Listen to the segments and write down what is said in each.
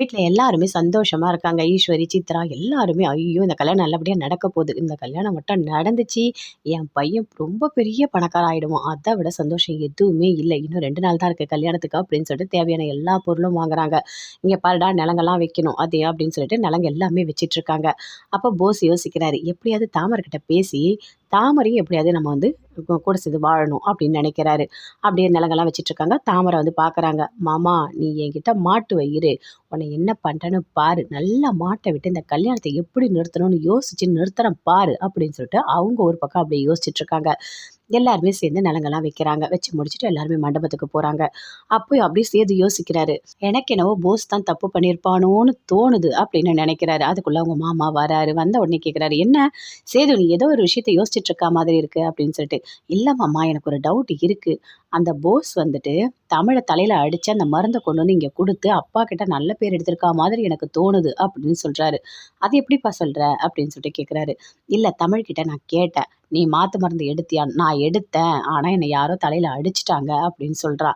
வீட்டில் எல்லாருமே சந்தோஷமாக இருக்காங்க. ஈஸ்வரி, சித்ரா எல்லாருமே, ஐயோ! இந்த கல்யாணம் நல்லபடியாக நடக்க போகுது இந்த கல்யாணம் மட்டும் நடந்துச்சு, என் பையன் ரொம்ப பெரிய பணக்காரன் ஆயிடுவான். அதை விட சந்தோஷம் எதுவுமே இல்லை இன்னும் ரெண்டு நாள் தான் இருக்குது கல்யாணத்துக்கு அப்படின்னு சொல்லிட்டு தேவையான எல்லா பொருளும் வாங்குறாங்க. இங்கே பாருடா நலங்கெல்லாம் வைக்கணும். அது அப்படின்னு சொல்லிட்டு நலங்கு எல்லாமே வச்சிட்ருக்காங்க அப்போ போஸ் யோசிக்கிறாரு. எப்படியாவது தாமர்கிட்ட பேசி தாமரையும் எப்படியாவது நம்ம வந்து கூட சேர்ந்து வாழணும் அப்படின்னு நினைக்கிறாரு. அப்படியே நிலங்கள்லாம் வச்சிட்ருக்காங்க தாமரை வந்து பார்க்குறாங்க. மாமா நீ என்கிட்ட மாட்டு வயிறு உன்னை என்ன பண்ணுறேன்னு பாரு. நல்லா மாட்டை விட்டு இந்த கல்யாணத்தை எப்படி நிறுத்தணும்னு யோசிச்சு நிறுத்துறேன் பாரு அப்படின்னு சொல்லிட்டு அவங்க ஒரு பக்கம் அப்படியே யோசிச்சுட்ருக்காங்க எல்லாருமே சேர்ந்து நலங்கெல்லாம் வைக்கிறாங்க. வச்சு முடிச்சுட்டு எல்லாருமே மண்டபத்துக்கு போகிறாங்க அப்போ அப்படியே சேர்த்து யோசிக்கிறாரு. எனக்கு என்னவோ போஸ் தான் தப்பு பண்ணியிருப்பானோன்னு தோணுது அப்படின்னு நினைக்கிறாரு. அதுக்குள்ள அவங்க மாமா வராரு. வந்த உடனே கேட்குறாரு. என்ன சேது நீ ஏதோ ஒரு விஷயத்த யோசிச்சுட்டு இருக்கா மாதிரி இருக்கு அப்படின்னு சொல்லிட்டு. இல்லை மாமா எனக்கு ஒரு டவுட் இருக்கு. அந்த போஸ் வந்துட்டு தமிழ தலையில அடிச்சு அந்த மருந்தை கொண்டு வந்து இங்கே கொடுத்து அப்பா கிட்ட நல்ல பேர் எடுத்திருக்கா மாதிரி எனக்கு தோணுது அப்படின்னு சொல்றாரு. அது எப்படிப்பா சொல்ற? அப்படின்னு சொல்லிட்டு கேட்குறாரு. இல்லை தமிழ்கிட்ட நான் கேட்டேன். நீ மாத்து மருந்து எடுத்தியா? நான் எடுத்தேன். ஆனால் என்னை யாரோ தலையில் அடிச்சுட்டாங்க அப்படின்னு சொல்றா.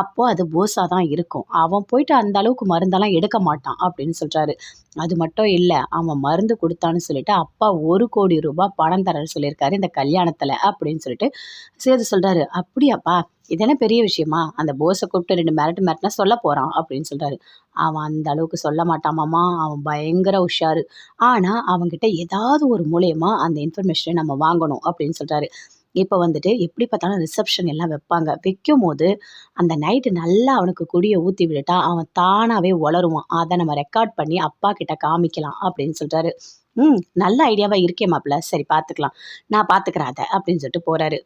அப்போது அது போஸா தான் இருக்கும். அவன் போயிட்டு அந்த அளவுக்கு மருந்தெல்லாம் எடுக்க மாட்டான் அப்படின்னு சொல்கிறாரு அது மட்டும் இல்லை அவன் மருந்து கொடுத்தான்னு சொல்லிட்டு அப்பா ஒரு கோடி ரூபாய் பணம் தரேன்னு சொல்லியிருக்காரு இந்த கல்யாணத்தில் அப்படின்னு சொல்லிட்டு சேது சொல்கிறாரு அப்படியாப்பா? இது என்ன பெரிய விஷயமா? அந்த போஸை கூப்பிட்டு ரெண்டு மிரட்டு மிரட்டினா சொல்லப் போறான் அப்படின்னு சொல்றாரு. அவன் அந்த அளவுக்கு சொல்ல மாட்டாமாம்மா அவன் பயங்கர உஷாரு. ஆனா அவங்ககிட்ட ஏதாவது ஒரு மூலியமா அந்த இன்ஃபர்மேஷனை நம்ம வாங்கணும் அப்படின்னு சொல்றாரு. இப்போ வந்துட்டு எப்படி பார்த்தாலும் ரிசப்ஷன் எல்லாம் வைப்பாங்க. வைக்கும் போது அந்த நைட்டு நல்லா அவனுக்கு குடியை ஊற்றி விட்டுட்டா, அவன் தானாவே வளருவான் அதை நம்ம ரெக்கார்ட் பண்ணி அப்பா கிட்ட காமிக்கலாம் அப்படின்னு சொல்றாரு. ம். நல்ல ஐடியாவா இருக்கே மாப்பிள்ள சரி பார்த்துக்கலாம். நான் பார்த்துக்கிறேன் அதை அப்படின்னு சொல்லிட்டு போறாரு.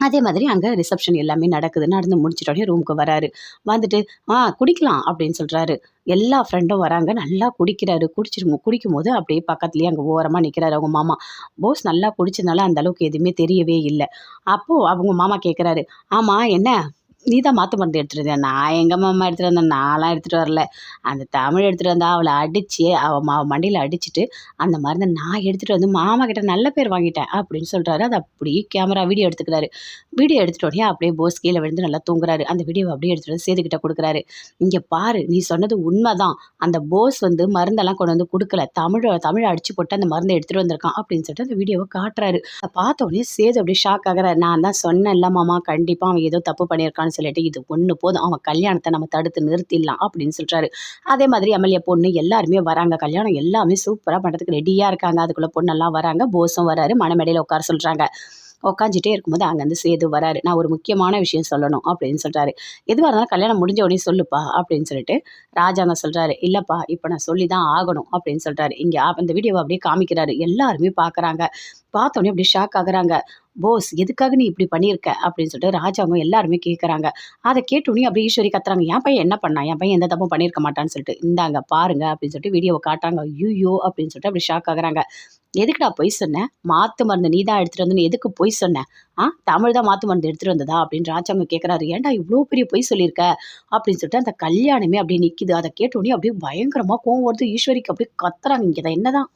அதே மாதிரி அங்கே ரிசப்ஷன் எல்லாமே நடக்குது. நடந்து முடிச்சிட்டோனே ரூமுக்கு வராரு. வந்துட்டு, "ஆ குடிக்கலாம்" அப்படின்னு சொல்கிறாரு எல்லா ஃப்ரெண்டும் வராங்க. நல்லா குடிக்கிறாரு. குடிச்சிட்டு குடிக்கும்போது அப்படியே பக்கத்துலேயே அங்கே ஓரமாக நிற்கிறாரு அவங்க மாமா. போஸ் நல்லா குடிச்சதுனால அந்த அளவுக்கு எதுவுமே தெரியவே இல்லை அப்போது அவங்க மாமா கேட்குறாரு, ஆமாம் என்ன நீ தான் மாத்து மருந்து எடுத்துகிட்டு வந்தியா? நான் எங்க மாமா எடுத்துகிட்டு வந்தேன். நான்லாம் எடுத்துகிட்டு வரல. அந்த தமிழ் எடுத்துகிட்டு வந்தால் அவளை அடித்து அவள் மா மண்டியில் அடிச்சுட்டு, அந்த மருந்தை நான் எடுத்துகிட்டு வந்து மாமா கிட்ட நல்ல பேர் வாங்கிட்டேன் அப்படின்னு சொல்கிறாரு அது அப்படியே கேமரா வீடியோ எடுத்துக்கிறாரு. வீடியோ எடுத்துட்ட உடனே அப்படியே போஸ் கீழே விழுந்து நல்லா தூங்குறாரு. அந்த வீடியோ அப்படியே எடுத்துகிட்டு வந்து சேதுக்கிட்ட கொடுக்குறாரு இங்கே பாரு நீ சொன்னது உண்மை தான் அந்த போஸ் வந்து மருந்தெல்லாம் கொண்டு வந்து கொடுக்கல தமிழ் தமிழ் அடிச்சு போட்டு அந்த மருந்தை எடுத்துகிட்டு வந்திருக்கான் அப்படின்னு சொல்லிட்டு அந்த வீடியோவை காட்டுறாரு. அதை பார்த்த உடனே சேது அப்படியே ஷாக் ஆகிறாரு நான் தான் சொன்னேன்ல மாமா கண்டிப்பாக அவன் ஏதோ தப்பு பண்ணியிருக்கான்னு சொல்லிட்டு இது ஒன்று போதும். அவன் கல்யாணத்தை நம்ம தடுத்து நிறுத்திடலாம் அப்படின்னு சொல்கிறாரு அதே மாதிரி எம்எல்ஏ பொண்ணு எல்லாருமே வராங்க. கல்யாணம் எல்லாமே சூப்பராக பண்ணுறதுக்கு ரெடியாக இருக்காங்க. அதுக்குள்ளே பொண்ணெல்லாம் வராங்க. போஸும் வராரு. மனமேடையில் உட்கார சொல்கிறாங்க உட்காந்துட்டே இருக்கும்போது அங்கேருந்து சேது வராரு. நான் ஒரு முக்கியமான விஷயம் சொல்லணும் அப்படின்னு சொல்கிறாரு எதுவாக இருந்தாலும் கல்யாணம் முடிஞ்ச உடனே சொல்லுப்பா அப்படின்னு சொல்லிட்டு ராஜாங்க சொல்கிறாரு இல்லைப்பா இப்போ நான் சொல்லி தான் ஆகணும் அப்படின்னு சொல்கிறாரு இங்கே அந்த வீடியோவை அப்படியே காமிக்கிறாரு. எல்லாருமே பார்க்குறாங்க. பார்த்தோன்னே அப்படியே ஷாக் ஆகுறாங்க. போஸ் எதுக்காக நீ இப்படி பண்ணியிருக்க? அப்படின்னு சொல்லிட்டு ராஜாவும் எல்லாருமே கேட்குறாங்க. அதை கேட்டோனே அப்படி ஈஸ்வரி கத்துறாங்க. என் பையன் என்ன பண்ணான்? என் பையன் எந்த தப்பும் பண்ணியிருக்க மாட்டான்னு சொல்லிட்டு. இந்தாங்க பாருங்க அப்படின்னு சொல்லிட்டு வீடியோவை காட்டுறாங்க. ஐயோ அப்படின்னு சொல்லிட்டு அப்படி ஷாக் ஆகுறாங்க. எதுக்குடா பொய் சொன்னேன் மாத்து மருந்து நீ தான் எடுத்துட்டு வந்துன்னு எதுக்கு பொய் சொன்ன? ஆ தமிழ் தான் மாத்து மருந்து எடுத்துட்டு வந்ததா? அப்படின்னு ராஜாங்க கேட்குறாரு. ஏன்டா இவ்வளோ பெரிய பொய் சொல்லியிருக்க? அப்படின்னு சொல்லிட்டு அந்த கல்யாணமே அப்படியே நிற்கிது அதை கேட்டோடனே அப்படியே பயங்கரமாக கோவம் வருது. ஈஸ்வரிக்கு அப்படியே கத்துறாங்க. இங்கே தான் என்னதான்